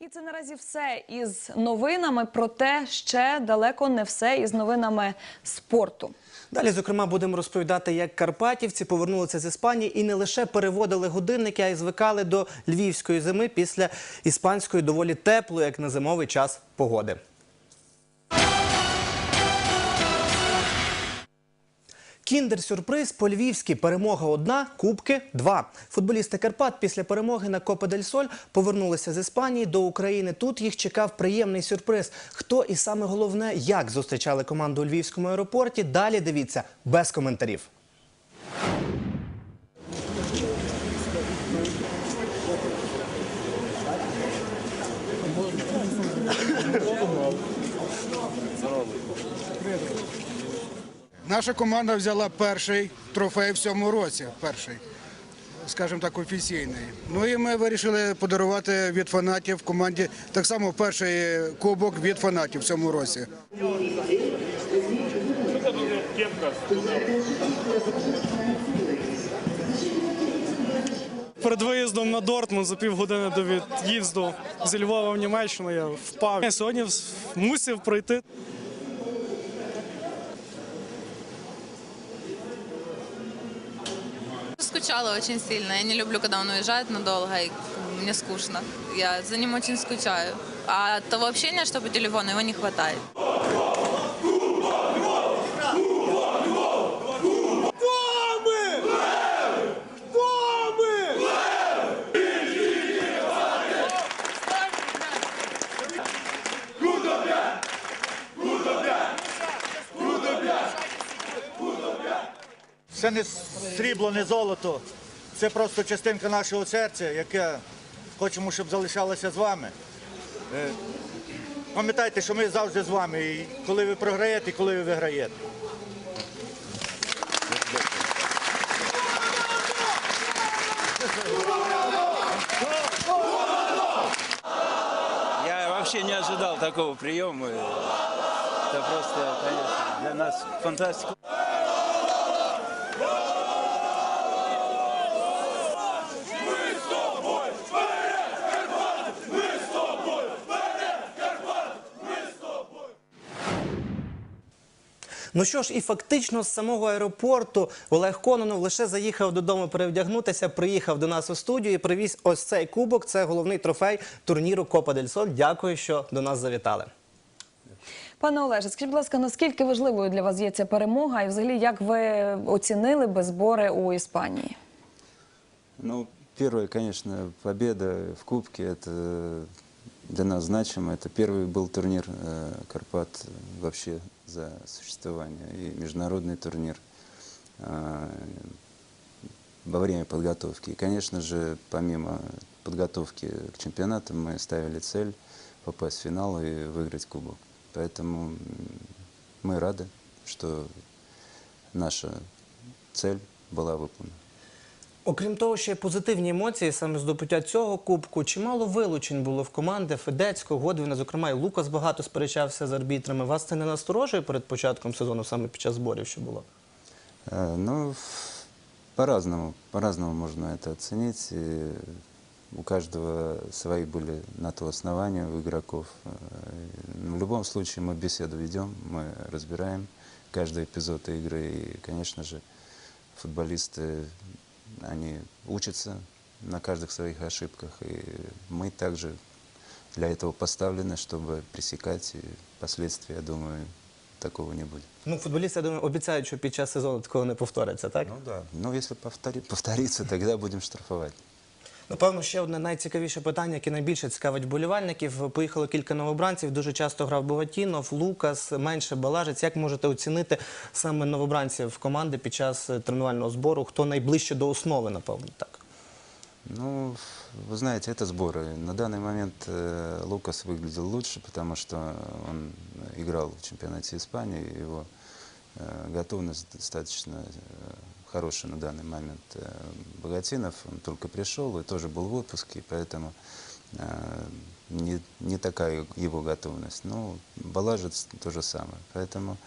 І це наразі все із новинами, проте ще далеко не все із новинами спорту. Далі, зокрема, будемо розповідати, як карпатівці повернулися з Іспанії і не лише переводили годинники, а й звикали до львівської зими після іспанської доволі теплої, як на зимовий час, погоди. Кіндер-сюрприз по-львівськи. Перемога одна, кубки два. Футболісти Карпат після перемоги на Копа дель Соль повернулися з Іспанії до України. Тут їх чекав приємний сюрприз. Хто і саме головне, як зустрічали команду у Львівському аеропорті. Далі дивіться без коментарів. Наша команда взяла перший трофей в цьому році. Перший, скажімо так, офіційний. Ну і ми вирішили подарувати від фанатів команді так само перший кубок від фанатів в цьому році. Перед виїздом на Дортмунд за півгодини до від'їзду зі Львова в Німеччину я впав. Я сьогодні мусив пройти. Скучала очень сильно. Я не люблю, когда он уезжает надолго, и мне скучно. Я за ним очень скучаю. А того общения, что по телефону, его не хватает. Це не срібло, не золото. Це просто частинка нашого серця, яке хочемо, щоб залишалося з вами. Е, Пам'ятайте, що ми завжди з вами, і коли ви програєте, і коли ви виграєте. Я вообще не ожидал такого приема. Это просто, конечно, для нас фантастика. Ну що ж, і фактично з самого аеропорту Олег Кононов лише заїхав додому перевдягнутися, приїхав до нас у студію і привіз ось цей кубок. Це головний трофей турніру Копа дель Соль. Дякую, що до нас завітали. Пане Олеже, скажіть, будь ласка, наскільки важливою для вас є ця перемога, і взагалі як ви оцінили би збори у Іспанії? Ну, первая, конечно, победа в Кубке, это для нас значимо. Это первый был турнир э, Карпат вообще за существование и международный турнир э, во время подготовки. И, конечно же, помимо подготовки к чемпионату, мы ставили цель попасть в финал и выиграть Кубок. Поэтому мы рады, что наша цель была выполнена. Окрім того, ще й позитивні емоції саме здобуття цього кубку. Чимало вилучень було в команди Федецького, Годвіна, зокрема, і Лукас багато сперечався з арбітрами. Вас це не насторожує перед початком сезону, саме під час зборів, що було? Э, Ну, по-разному, по-разному можно это оценить. И у каждого свои были на то основания у игроков. Э, и В любом случае мы беседу ведем, мы разбираем каждый эпизод игры. И, конечно же, футболисты, они учатся на каждых своих ошибках. И мы также для этого поставлены, чтобы пресекать. И последствий, я думаю, такого не будет. Ну, футболісти, я думаю, обіцяють, що під час сезону такого не повториться, так? Ну да. Ну, если повтори- повторится, тогда будем штрафовать. Напевно, ще одне найцікавіше питання, яке найбільше цікавить болівальників. Поїхало кілька новобранців. Дуже часто грав Богатінов, Лукас, менше Балажець. Як можете оцінити саме новобранців команди під час е, тренувального збору? Хто найближче до основи, напевно, так? Ну, вы знаете, это сборы. На данный момент э, Лукас выглядел лучше, потому что он играл в чемпионате Испании, и его э, готовность достаточно э, хорошая на данный момент. Э, Богатинов, он только пришел и тоже был в отпуске, поэтому э, не, не такая его готовность. Ну, Балажец то же самое. Поэтому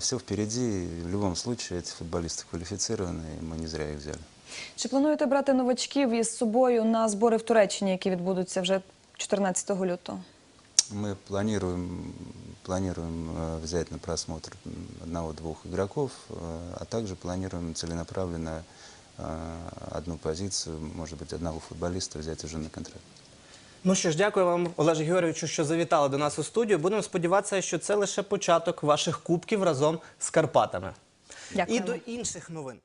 все впереди. И В любом случае эти футболисты квалифицированные, и мы не зря их взяли. Чи плануєте брати новачків із собою на збори в Туреччині, які відбудуться вже 14 лютого? Мы планируем, планируем э, взять на просмотр м, одного-двух игроков, э, а также планируем целенаправленно э, одну позицию, может быть, одного футболиста взять уже на контракт. Ну що ж, дякую вам, Олеже Георгійовичу, що завітали до нас у студію. Будемо сподіватися, що це лише початок ваших кубків разом з Карпатами. Дякуємо. І до інших новин.